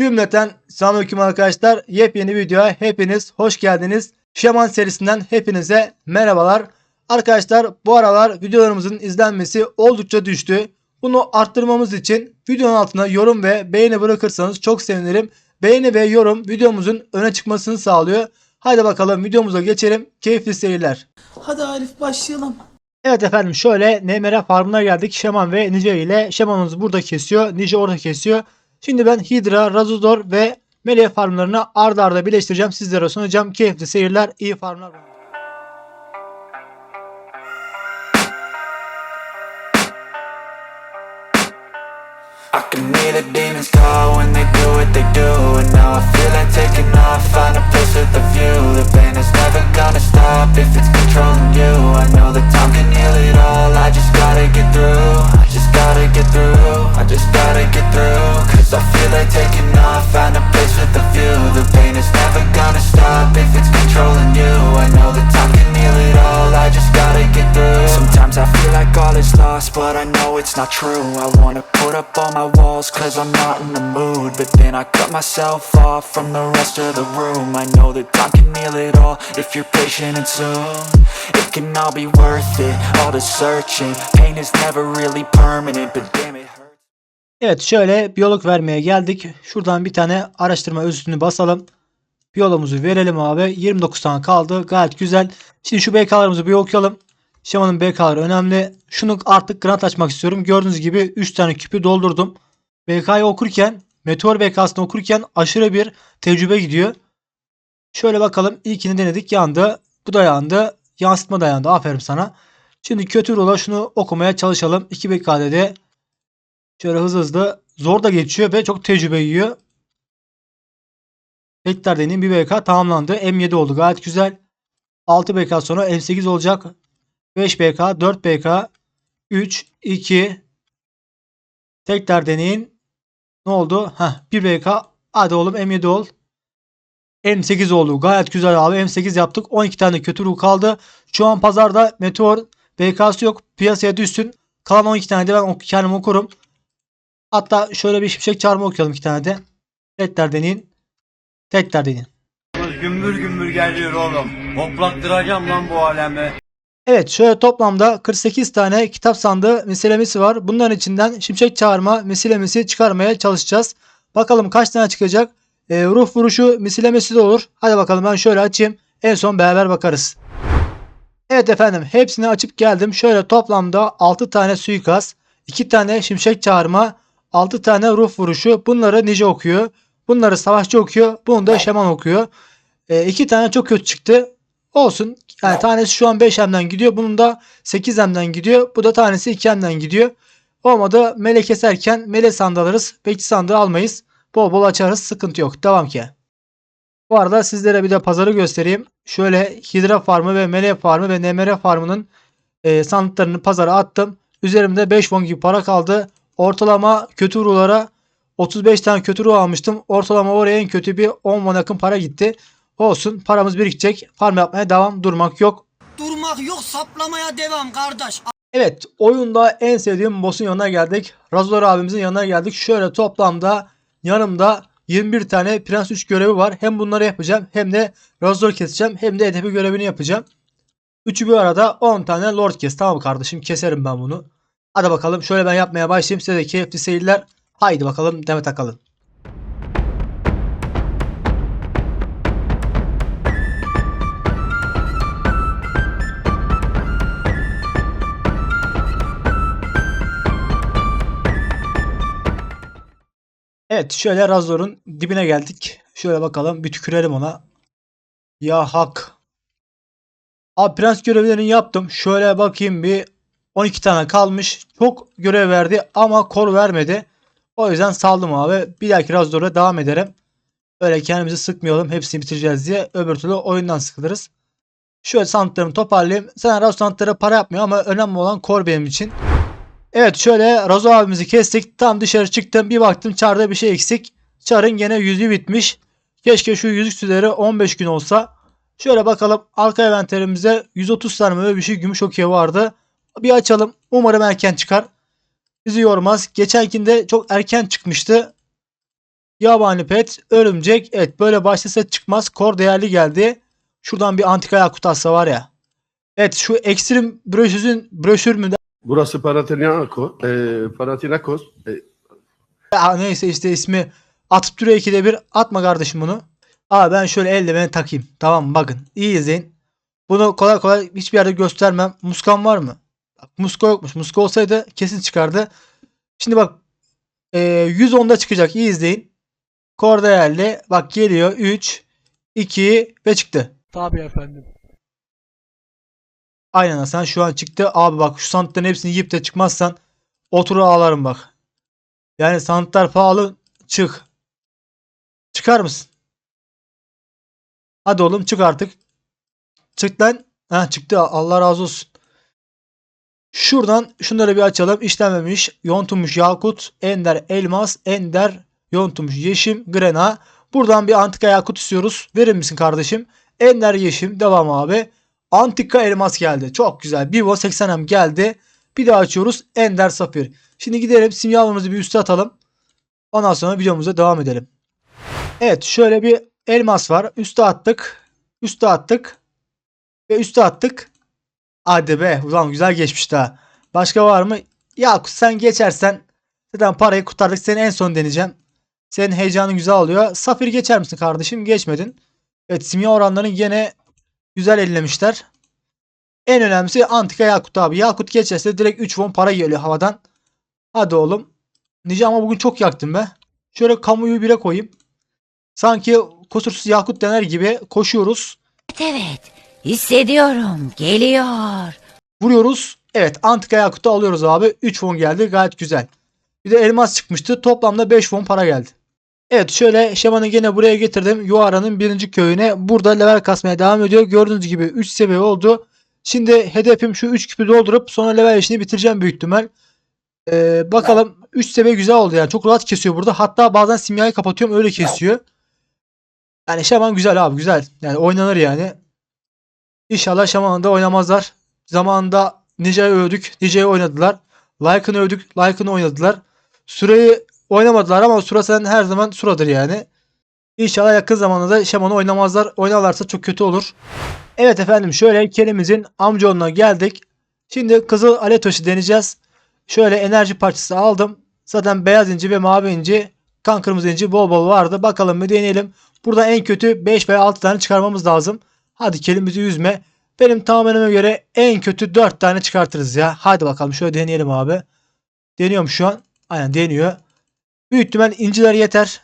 Cümleten selamünaleyküm arkadaşlar. Yepyeni videoya hepiniz hoş geldiniz. Şaman serisinden hepinize merhabalar. Arkadaşlar bu aralar videolarımızın izlenmesi oldukça düştü. Bunu arttırmamız için videonun altına yorum ve beğeni bırakırsanız çok sevinirim. Beğeni ve yorum videomuzun öne çıkmasını sağlıyor. Haydi bakalım videomuza geçelim. Keyifli seyirler. Hadi Arif başlayalım. Evet efendim şöyle Nemere farmına geldik. Şaman ve Nice ile Şaman'ımız burada kesiyor. Nice orada kesiyor. Şimdi ben Hydra, Razudor ve Melee farmlarını arda arda birleştireceğim. Sizlere sunacağım. Keyifli seyirler, iyi farmlar. I can hear the demons call when they do what they do And now I feel like taking off, find a place with a view The pain is never gonna stop if it's controlling you I know that time can heal it all, I just gotta get through I just gotta get taking off, find a place with a view. The pain is never gonna stop if it's controlling you. I know that time can heal it all, I just gotta get through. Sometimes I feel like all is lost, but I know it's not true. I wanna put up all my walls cause I'm not in the mood. But then I cut myself off from the rest of the room. I know that time can heal it all if you're patient and soon. It can all be worth it, all the searching. Pain is never really permanent, but damn it Evet şöyle biyolog vermeye geldik. Şuradan bir tane araştırma üstünü basalım. Biyologumuzu verelim abi. 29 tane kaldı. Gayet güzel. Şimdi şu BK'larımızı bir okuyalım. Şamanın BK'ları önemli. Şunu artık grant açmak istiyorum. Gördüğünüz gibi 3 tane küpü doldurdum. BK'yı okurken Meteor BK'sını okurken aşırı bir tecrübe gidiyor. Şöyle bakalım. İlkini denedik yandı. Bu da yandı. Yansıtma da yandı. Aferin sana. Şimdi kötü rola şunu okumaya çalışalım. 2 BK'de de Şöyle hızlı hızlı zor da geçiyor ve çok tecrübe yiyor. Tekrar deneyim bir BK tamamlandı. M7 oldu gayet güzel. 6 BK sonra M8 olacak. 5 BK, 4 BK, 3, 2. Tekrar deneyin. Ne oldu? Heh, 1 BK. Hadi oğlum M7 ol. M8 oldu. Gayet güzel abi. M8 yaptık. 12 tane kötü ruh kaldı. Şu an pazarda Meteor BK'sı yok. Piyasaya düşsün. Kalan 12 tane de ben kendim okurum. Hatta şöyle bir şimşek çarmı okuyalım iki tane de. Tekrar deneyin. Tekrar deneyin. Gümbür gümbür geliyor oğlum. Hoplattıracağım lan bu alemi. Evet şöyle toplamda 48 tane kitap sandığı meselemesi var. Bunların içinden şimşek çağırma meselemesi çıkarmaya çalışacağız. Bakalım kaç tane çıkacak. Ee, ruh vuruşu misilemesi de olur. Hadi bakalım ben şöyle açayım. En son beraber bakarız. Evet efendim hepsini açıp geldim. Şöyle toplamda 6 tane suikast, 2 tane şimşek çağırma, 6 tane ruh vuruşu. Bunları nice okuyor. Bunları savaşçı okuyor. Bunu da şaman okuyor. 2 tane çok kötü çıktı. Olsun. Yani tanesi şu an 5 hemden gidiyor. Bunun da 8 hemden gidiyor. Bu da tanesi 2 hemden gidiyor. Olmadı mele keserken mele sandığı alırız. Bekçi sandığı almayız. Bol bol açarız. Sıkıntı yok. Devam ki. Bu arada sizlere bir de pazarı göstereyim. Şöyle Hidra farmı ve Mele farmı ve Nemere farmının e, sandıklarını pazara attım. Üzerimde 5 won gibi para kaldı. Ortalama kötü ruhlara 35 tane kötü ruh almıştım. Ortalama oraya en kötü bir 10 won yakın para gitti. Olsun paramız birikecek. Farm yapmaya devam. Durmak yok. Durmak yok saplamaya devam kardeş. Evet oyunda en sevdiğim boss'un yanına geldik. Razor abimizin yanına geldik. Şöyle toplamda yanımda 21 tane Prens 3 görevi var. Hem bunları yapacağım hem de Razor keseceğim hem de Edebi görevini yapacağım. Üçü bir arada 10 tane Lord kes. Tamam kardeşim keserim ben bunu. Hadi bakalım şöyle ben yapmaya başlayayım. Size de keyifli seyirler. Haydi bakalım Demet Akalın. Evet şöyle Razor'un dibine geldik. Şöyle bakalım bir tükürelim ona. Ya hak. Abi prens görevlerini yaptım. Şöyle bakayım bir 12 tane kalmış. Çok görev verdi ama kor vermedi. O yüzden saldım abi. Bir dahaki Razor'a devam ederim. Öyle kendimizi sıkmayalım. Hepsini bitireceğiz diye. Öbür türlü oyundan sıkılırız. Şöyle sandıklarımı toparlayayım. Sen Razor sandıklara para yapmıyor ama önemli olan kor benim için. Evet şöyle Razo abimizi kestik. Tam dışarı çıktım. Bir baktım çarda bir şey eksik. Çarın gene yüzü bitmiş. Keşke şu yüzük süreleri 15 gün olsa. Şöyle bakalım arka envanterimizde 130 tane böyle bir şey gümüş okey vardı. Bir açalım. Umarım erken çıkar. Bizi yormaz. Geçenkinde çok erken çıkmıştı. Yabani pet, örümcek. Evet böyle başlasa çıkmaz. Kor değerli geldi. Şuradan bir antika yakut atsa var ya. Evet şu ekstrem broşürün broşür mü? Burası Panathinaikos. E, Panathinaikos. E, Ya neyse işte ismi atıp duruyor ikide bir. Atma kardeşim bunu. Aa ben şöyle eldiveni takayım. Tamam bakın. iyi izleyin. Bunu kolay kolay hiçbir yerde göstermem. Muskan var mı? Bak, muska yokmuş. Muska olsaydı kesin çıkardı. Şimdi bak e, 110'da çıkacak. İyi izleyin. Kor değerli. Bak geliyor. 3, 2 ve çıktı. Tabii efendim. Aynen Hasan şu an çıktı. Abi bak şu sandıkların hepsini yiyip de çıkmazsan oturur ağlarım bak. Yani sandıklar pahalı. Çık. Çıkar mısın? Hadi oğlum çık artık. Çık lan. Ha çıktı. Allah razı olsun. Şuradan şunları bir açalım. İşlenmemiş. Yontulmuş yakut. Ender elmas. Ender yontulmuş yeşim. Grena. Buradan bir antika yakut istiyoruz. Verir misin kardeşim? Ender yeşim. Devam abi. Antika elmas geldi. Çok güzel. Vivo 80M geldi. Bir daha açıyoruz. Ender safir. Şimdi gidelim simyalımızı bir üste atalım. Ondan sonra videomuza devam edelim. Evet şöyle bir elmas var. Üste attık. Üste attık. Ve üste attık. Hadi be. Ulan güzel geçmiş daha. Başka var mı? Ya sen geçersen zaten parayı kurtardık. Seni en son deneyeceğim. Senin heyecanın güzel oluyor. Safir geçer misin kardeşim? Geçmedin. Evet simya oranlarını yine güzel ellemişler. En önemlisi antika yakut abi. Yakut geçerse direkt 3 won para geliyor havadan. Hadi oğlum. Nice ama bugün çok yaktım be. Şöyle kamuyu bire koyayım. Sanki kusursuz yakut dener gibi koşuyoruz. Evet, hissediyorum. Geliyor. Vuruyoruz. Evet antika yakutu alıyoruz abi. 3 won geldi gayet güzel. Bir de elmas çıkmıştı. Toplamda 5 won para geldi. Evet şöyle şemanı gene buraya getirdim. Yuara'nın birinci köyüne. Burada level kasmaya devam ediyor. Gördüğünüz gibi 3 seviye oldu. Şimdi hedefim şu 3 küpü doldurup sonra level işini bitireceğim büyük ihtimal. Ee, bakalım 3 seviye güzel oldu yani. Çok rahat kesiyor burada. Hatta bazen simyayı kapatıyorum öyle kesiyor. Yani şaman güzel abi güzel. Yani oynanır yani. İnşallah şamanında oynamazlar. Zamanında Nice'yi övdük. Nice'yi oynadılar. Lycan'ı övdük. Lycan'ı oynadılar. Süreyi oynamadılar ama Sura sen her zaman Sura'dır yani. İnşallah yakın zamanda da Şaman'ı oynamazlar. Oynarlarsa çok kötü olur. Evet efendim şöyle Kerim'izin amcaoğluna geldik. Şimdi Kızıl Aletoş'u deneyeceğiz. Şöyle enerji parçası aldım. Zaten beyaz inci ve mavi inci, kan kırmızı inci bol bol vardı. Bakalım bir deneyelim. Burada en kötü 5 veya 6 tane çıkarmamız lazım. Hadi Kerim'izi üzme. Benim tahminime göre en kötü 4 tane çıkartırız ya. Hadi bakalım şöyle deneyelim abi. Deniyorum şu an. Aynen deniyor. Büyük ihtimal inciler yeter.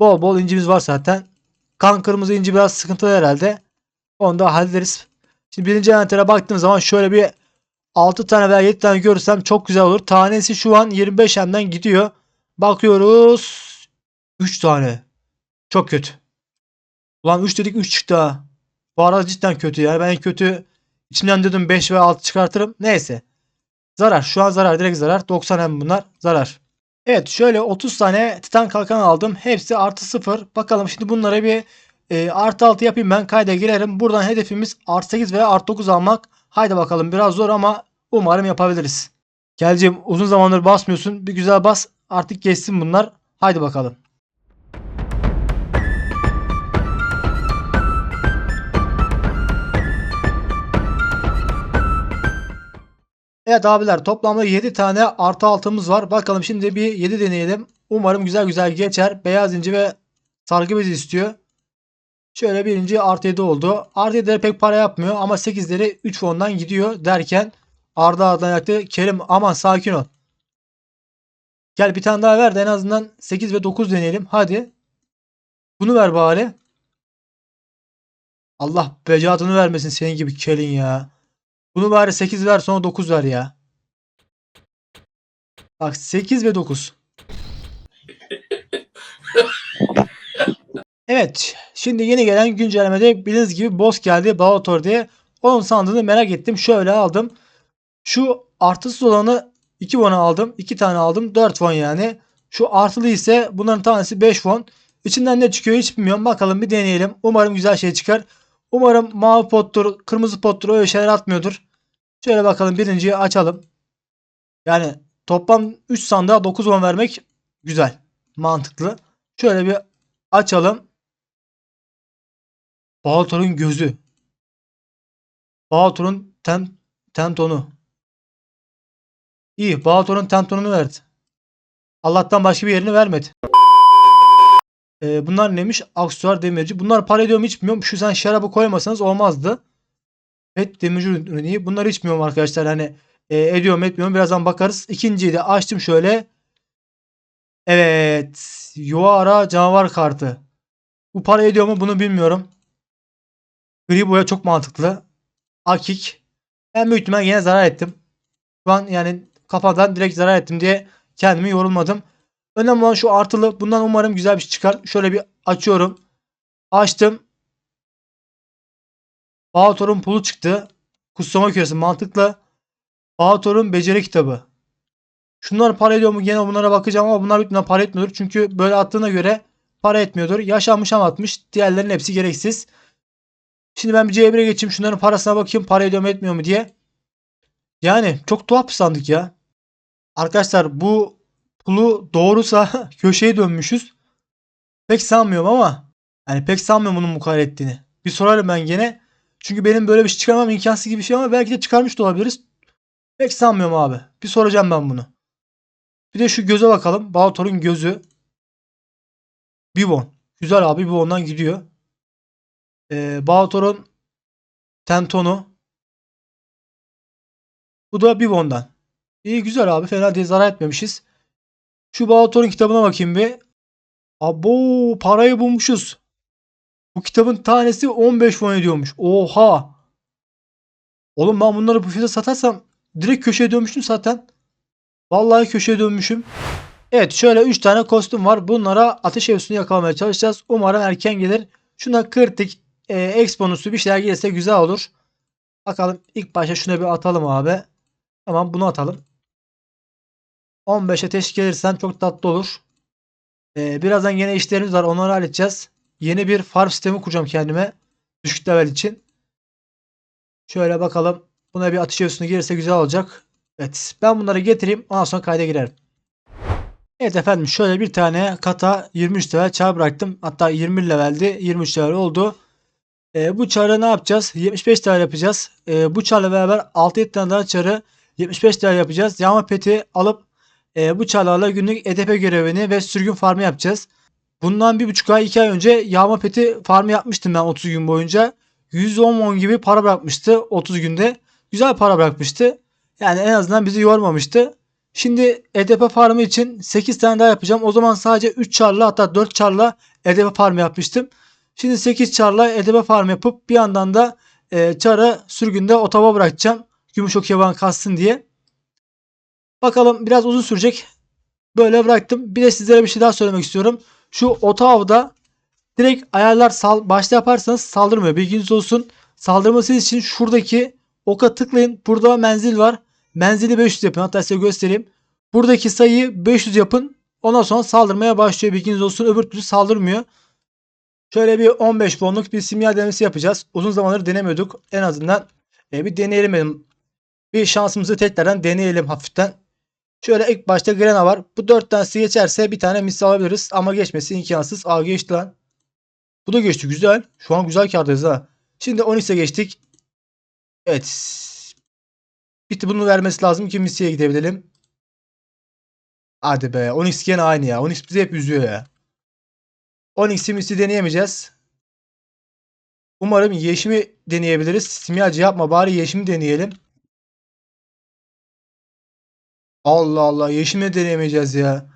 Bol bol incimiz var zaten. Kan kırmızı inci biraz sıkıntılı herhalde. Onu da hallederiz. Şimdi birinci envantere baktığım zaman şöyle bir 6 tane veya 7 tane görürsem çok güzel olur. Tanesi şu an 25 hemden gidiyor. Bakıyoruz. 3 tane. Çok kötü. Ulan 3 dedik 3 çıktı ha. Bu arada cidden kötü yani. Ben en kötü içinden dedim 5 veya 6 çıkartırım. Neyse. Zarar. Şu an zarar. Direkt zarar. 90 hem bunlar. Zarar. Evet şöyle 30 tane titan kalkan aldım. Hepsi artı 0. Bakalım şimdi bunlara bir e, artı 6 yapayım ben. Kayda girerim. Buradan hedefimiz artı 8 veya artı 9 almak. Haydi bakalım biraz zor ama umarım yapabiliriz. Geleceğim uzun zamandır basmıyorsun. Bir güzel bas. Artık geçsin bunlar. Haydi bakalım. Evet abiler toplamda 7 tane artı altımız var. Bakalım şimdi bir 7 deneyelim. Umarım güzel güzel geçer. Beyaz inci ve sargı bezi istiyor. Şöyle birinci artı 7 oldu. Artı 7'leri pek para yapmıyor ama 8'leri 3 fondan gidiyor derken Arda Arda yaktı. Kerim aman sakin ol. Gel bir tane daha ver de en azından 8 ve 9 deneyelim. Hadi. Bunu ver bari. Allah becatını vermesin senin gibi kelin ya. Bunu bari 8 ver sonra 9 ver ya. Bak 8 ve 9. Evet. Şimdi yeni gelen güncellemede bildiğiniz gibi boss geldi. Balator diye. Onun sandığını merak ettim. Şöyle aldım. Şu artısız olanı 2 won aldım. 2 tane aldım. 4 won yani. Şu artılı ise bunların tanesi 5 won. İçinden ne çıkıyor hiç bilmiyorum. Bakalım bir deneyelim. Umarım güzel şey çıkar. Umarım mavi pottur, kırmızı pottur öyle şeyler atmıyordur. Şöyle bakalım birinciyi açalım. Yani toplam 3 sandığa 9 won vermek güzel. mantıklı. Şöyle bir açalım. Baltor'un gözü. Baltor'un ten, tentonu. İyi. Baltor'un tentonunu verdi. Allah'tan başka bir yerini vermedi. Ee, bunlar neymiş? Aksesuar demirci. Bunlar para ediyor mu hiç bilmiyorum. Şu sen şarabı koymasanız olmazdı. Pet demirci ürünü. Bunları içmiyorum arkadaşlar. Hani e, ediyor mu etmiyor mu birazdan bakarız. İkinciyi de açtım şöyle. Evet. Yuara canavar kartı. Bu para ediyor mu bunu bilmiyorum. Gri boya çok mantıklı. Akik. Ben büyük ihtimal yine zarar ettim. Şu an yani kafadan direkt zarar ettim diye kendimi yorulmadım. Önemli olan şu artılı. Bundan umarım güzel bir şey çıkar. Şöyle bir açıyorum. Açtım. Bağator'un pulu çıktı. Kutsama küresi mantıklı. Bağator'un beceri kitabı. Şunlar para ediyor mu? Gene bunlara bakacağım ama bunlar bitmeden para etmiyordur. Çünkü böyle attığına göre para etmiyordur. Yaşanmış ama atmış. Diğerlerinin hepsi gereksiz. Şimdi ben bir C1'e geçeyim. Şunların parasına bakayım. Para ediyor mu etmiyor mu diye. Yani çok tuhaf bir sandık ya. Arkadaşlar bu pulu doğrusa köşeye dönmüşüz. Pek sanmıyorum ama yani pek sanmıyorum bunun mukayyet ettiğini. Bir sorarım ben gene. Çünkü benim böyle bir şey çıkarmam imkansız gibi bir şey ama belki de çıkarmış da olabiliriz. Pek sanmıyorum abi. Bir soracağım ben bunu. Bir de şu göze bakalım. Baltor'un gözü. Bivon. Güzel abi Bivon'dan gidiyor. Ee, Baltor'un Tentonu. Bu da Bivon'dan. İyi güzel abi. Fena değil. Zarar etmemişiz. Şu Baltor'un kitabına bakayım bir. Abo parayı bulmuşuz. Bu kitabın tanesi 15 won ediyormuş. Oha. Oğlum ben bunları bu fiyata satarsam direkt köşeye dönmüştüm zaten. Vallahi köşeye dönmüşüm. Evet şöyle 3 tane kostüm var. Bunlara ateş evsini yakalamaya çalışacağız. Umarım erken gelir. Şuna kritik e, X bonusu bir şeyler gelirse güzel olur. Bakalım ilk başta şuna bir atalım abi. Tamam bunu atalım. 15 ateş gelirsen çok tatlı olur. Ee, birazdan yine işlerimiz var. Onları halledeceğiz. Yeni bir farm sistemi kuracağım kendime. Düşük level için. Şöyle bakalım. Buna bir atış üstüne gelirse güzel olacak. Evet. Ben bunları getireyim. Ondan sonra kayda girerim. Evet efendim. Şöyle bir tane kata 23 level çağ bıraktım. Hatta 20 leveldi. 23 level oldu. Ee, bu çarı ne yapacağız? 75 level yapacağız. Ee, bu çarla beraber 6-7 tane daha çarı 75 level yapacağız. Yağma peti alıp e, bu çarlarla günlük EDP görevini ve sürgün farmı yapacağız. Bundan bir buçuk ay iki ay önce yağma peti farmı yapmıştım ben 30 gün boyunca. 110 won gibi para bırakmıştı 30 günde. Güzel para bırakmıştı. Yani en azından bizi yormamıştı. Şimdi EDP farmı için 8 tane daha yapacağım. O zaman sadece 3 çarla hatta 4 çarla EDP farmı yapmıştım. Şimdi 8 çarla EDP farm yapıp bir yandan da e, çarı sürgünde otava bırakacağım. Gümüş okyaban kalsın diye. Bakalım biraz uzun sürecek. Böyle bıraktım. Bir de sizlere bir şey daha söylemek istiyorum. Şu otavda direkt ayarlar sal başta yaparsanız saldırmıyor. Bilginiz olsun. Saldırması için şuradaki oka tıklayın. Burada menzil var. Menzili 500 yapın. Hatta size göstereyim. Buradaki sayıyı 500 yapın. Ondan sonra saldırmaya başlıyor. Bilginiz olsun. Öbür türlü saldırmıyor. Şöyle bir 15 bonluk bir simya denemesi yapacağız. Uzun zamandır denemiyorduk. En azından e, bir deneyelim. Bir şansımızı tekrardan deneyelim hafiften. Şöyle ilk başta Grena var. Bu 4 tanesi geçerse bir tane misli alabiliriz. Ama geçmesi imkansız. Aa geçti lan. Bu da geçti. Güzel. Şu an güzel kardayız ha. Şimdi 13'e geçtik. Evet. Bitti bunu vermesi lazım ki Missi'ye gidebilelim. Hadi be. Onyx gene aynı ya. Onyx bizi hep üzüyor ya. Onyx'i Missi deneyemeyeceğiz. Umarım Yeşim'i deneyebiliriz. Simyacı yapma bari Yeşim'i deneyelim. Allah Allah Yeşim'i deneyemeyeceğiz ya.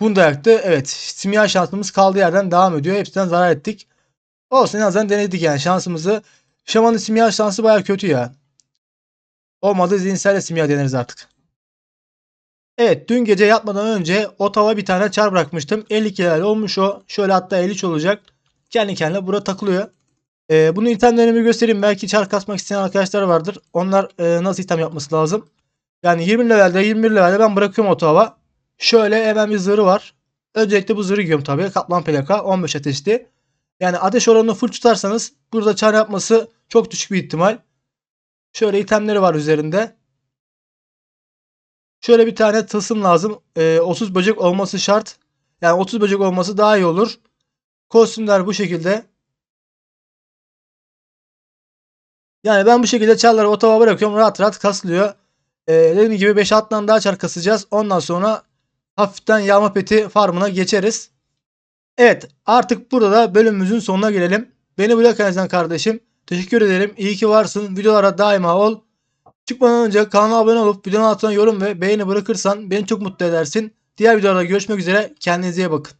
Bunu da yaktı. Evet. Simya şansımız kaldığı yerden devam ediyor. Hepsinden zarar ettik. Olsun en azından denedik yani şansımızı. Şamanın simya şansı baya kötü ya. Olmadı zihinsel simya deneriz artık. Evet dün gece yatmadan önce otava bir tane çar bırakmıştım. 52 level olmuş o. Şöyle hatta 53 olacak. Kendi kendine burada takılıyor. Ee, bunun itemlerini göstereyim. Belki çar kasmak isteyen arkadaşlar vardır. Onlar e, nasıl item yapması lazım. Yani 20 levelde 21 levelde ben bırakıyorum otava. Şöyle hemen bir zırhı var. Öncelikle bu zırhı giyiyorum tabii. Kaplan plaka 15 ateşli. Yani ateş oranını full tutarsanız burada çar yapması çok düşük bir ihtimal. Şöyle itemleri var üzerinde. Şöyle bir tane tılsım lazım. Ee, 30 böcek olması şart. Yani 30 böcek olması daha iyi olur. Kostümler bu şekilde. Yani ben bu şekilde çarları otova bırakıyorum. Rahat rahat kasılıyor. Ee, dediğim gibi 5-6 tane daha çar kasacağız. Ondan sonra hafiften yağma peti farmına geçeriz. Evet artık burada da bölümümüzün sonuna gelelim. Beni kanaldan kardeşim. Teşekkür ederim. İyi ki varsın. Videolara daima ol. Çıkmadan önce kanala abone olup videonun altına yorum ve beğeni bırakırsan beni çok mutlu edersin. Diğer videolarda görüşmek üzere. Kendinize iyi bakın.